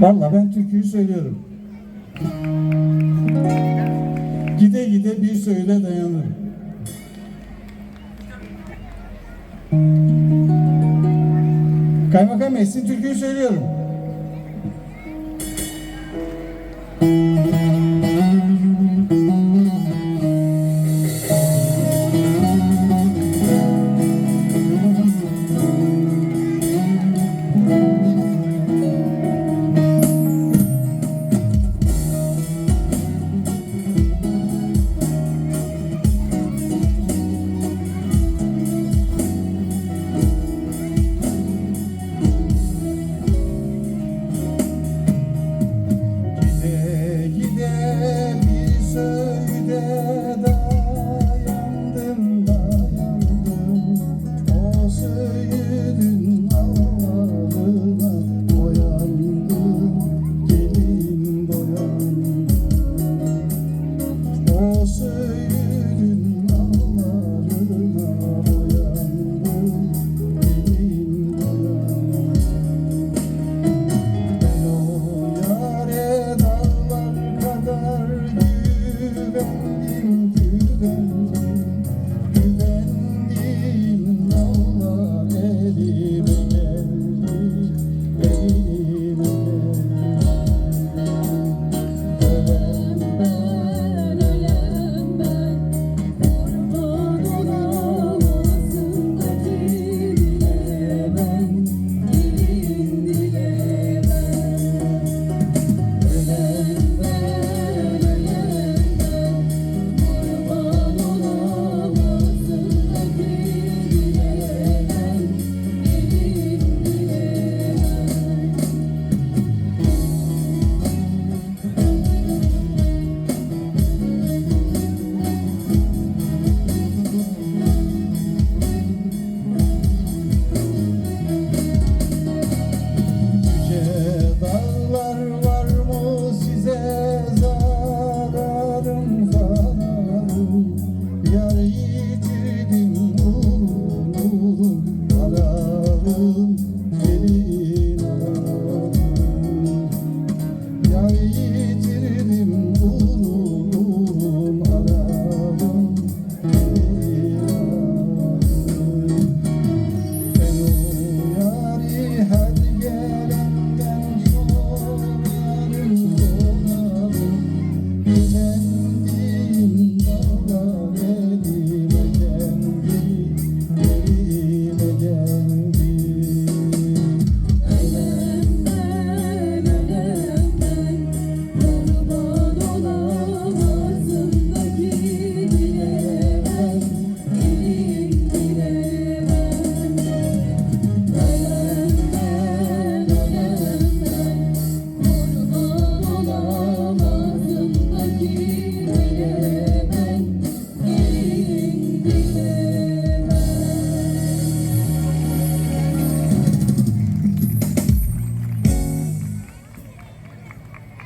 Vallahi ben türküyü söylüyorum. Gide gide bir söyle dayanır. Kaymakam Bey sizin türküyü söylüyorum. say